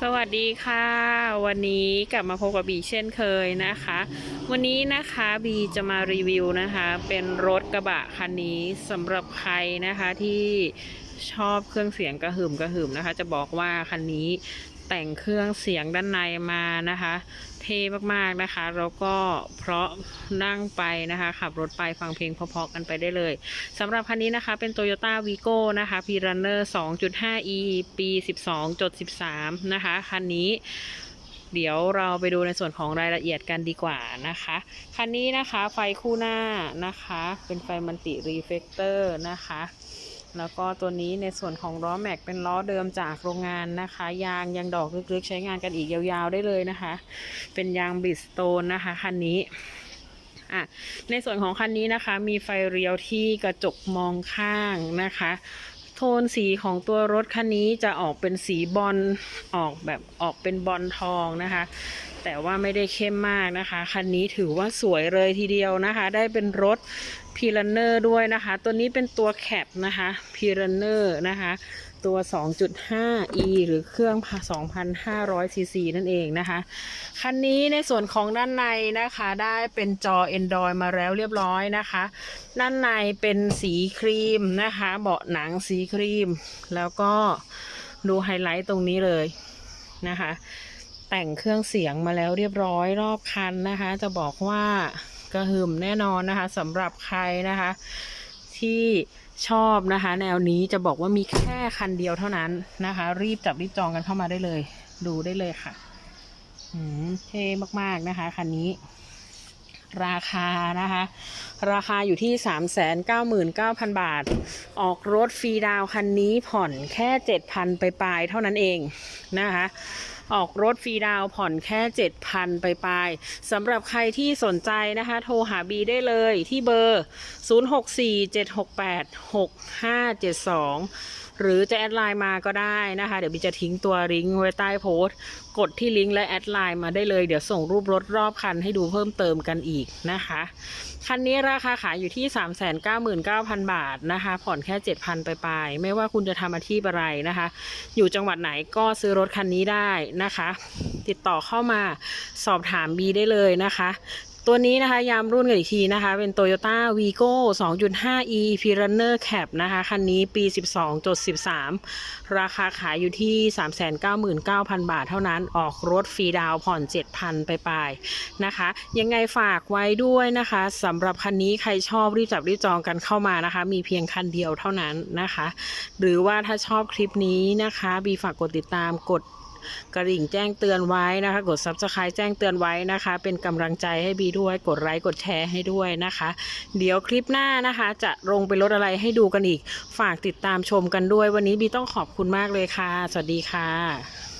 สวัสดีค่ะ วันนี้กลับมาพบกับบีเช่นเคยนะคะ วันนี้นะคะบีจะมารีวิวนะคะ เป็นรถกระบะคันนี้สำหรับใครนะคะที่ ชอบเครื่องเสียงกระหึ่มกระหึ่มนะคะ จะบอกว่าคันนี้แต่งเครื่องเสียงด้านในมานะคะ เท่มากๆนะคะ แล้วก็เพราะนั่งไปนะคะ ขับรถไปฟังเพลงเพราะๆกันไปได้เลยสำหรับคันนี้นะคะเป็น Toyota Vigo นะคะ P-Runner 2.5e ปี 12.13 นะคะ คันนี้เดี๋ยวเราไปดูในส่วนของรายละเอียดกันดีกว่านะคะ คันนี้นะคะไฟคู่หน้านะคะ เป็นไฟมันติรีเฟกเตอร์นะคะ แล้วก็ตัวนี้ในส่วนของล้อแม็กเป็นล้อเดิมจากโรงงานนะคะ ยางยังดอกลึกๆ ใช้งานกันอีกยาวๆได้เลยนะคะ เป็นยางบิสโตนนะคะคันนี้อะในส่วนของคันนี้นะคะ มีไฟเรียวที่กระจกมองข้างนะคะ โทนสีของตัวรถคันนี้จะออกเป็นสีบอลออกแบบออกเป็นบอลทองนะคะ แต่ว่าไม่ได้เข้มมากนะคะ คันนี้ถือว่าสวยเลยทีเดียวนะคะ ได้เป็นรถพีรันเนอร์ด้วยนะคะ ตัวนี้เป็นตัวแคปนะคะพีรันเนอร์นะคะ ตัว 2.5e หรือเครื่อง 2,500 cc นั่นเองนะคะ คันนี้ในส่วนของด้านในนะคะ ได้เป็นจอ Android มาแล้วเรียบร้อยนะคะ ด้านในเป็นสีครีมนะคะ เบาะหนังสีครีม แล้วก็ดูไฮไลท์ตรงนี้เลยนะคะ แต่งเครื่องเสียงมาแล้วเรียบร้อยรอบคันนะคะ จะบอกว่ากระหึ่มแน่นอนนะคะสำหรับใครนะคะ ที่ชอบนะคะ แนวนี้จะบอกว่ามีแค่คันเดียวเท่านั้นนะคะ รีบจับรีบจองกันเข้ามาได้เลย ดูได้เลยค่ะอืมเท่มากๆนะคะคันนี้ ราคานะคะ ราคาอยู่ที่ 399,000 บาท ออกรถฟรีดาวคันนี้ผ่อนแค่ 7,000 ไปปลายๆเท่านั้นเองนะคะ ออกรถฟรีดาวผ่อนแค่ 7,000 ไปปลายสำหรับใครที่สนใจนะคะ โทรหาบีได้เลยที่เบอร์ 0647686572หรือจะแอดไลน์มาก็ได้นะคะ เดี๋ยวบีจะทิ้งตัวลิงก์ไว้ใต้โพสต์ กดที่ลิงก์และแอดไลน์มาได้เลย เดี๋ยวส่งรูปรถรอบคันให้ดูเพิ่มเติมกันอีกนะคะ คันนี้ราคาขายอยู่ที่ 399,000 บาทนะคะ ผ่อนแค่ 7,000 ไปปลายไม่ว่าคุณจะทำอาชีพอะไรนะคะ อยู่จังหวัดไหนก็ซื้อรถคันนี้ได้นะคะ ติดต่อเข้ามาสอบถามบีได้เลยนะคะ ตัวนี้นะคะย้ำรุ่นกันอีกทีนะคะ เป็น Toyota Vigo 2.5e P-Runner Cap นะคะ คันนี้ปี 12.13 ราคาขายอยู่ที่ 399,000 บาทเท่านั้นออกรถฟรีดาวผ่อน 7,000 ไปปลายๆนะคะ ยังไงฝากไว้ด้วยนะคะสำหรับคันนี้ใครชอบรีบจับรีบจองกันเข้ามานะคะ มีเพียงคันเดียวเท่านั้นนะคะ หรือว่าถ้าชอบคลิปนี้นะคะ บีฝากกดติดตามกด กระดิ่งแจ้งเตือนไว้นะคะ กด subscribe แจ้งเตือนไว้นะคะ เป็นกำลังใจให้บีด้วย กดไลค์กดแชร์ให้ด้วยนะคะ เดี๋ยวคลิปหน้านะคะ จะลงไปลดอะไรให้ดูกันอีก ฝากติดตามชมกันด้วย วันนี้บีต้องขอบคุณมากเลยค่ะ สวัสดีค่ะ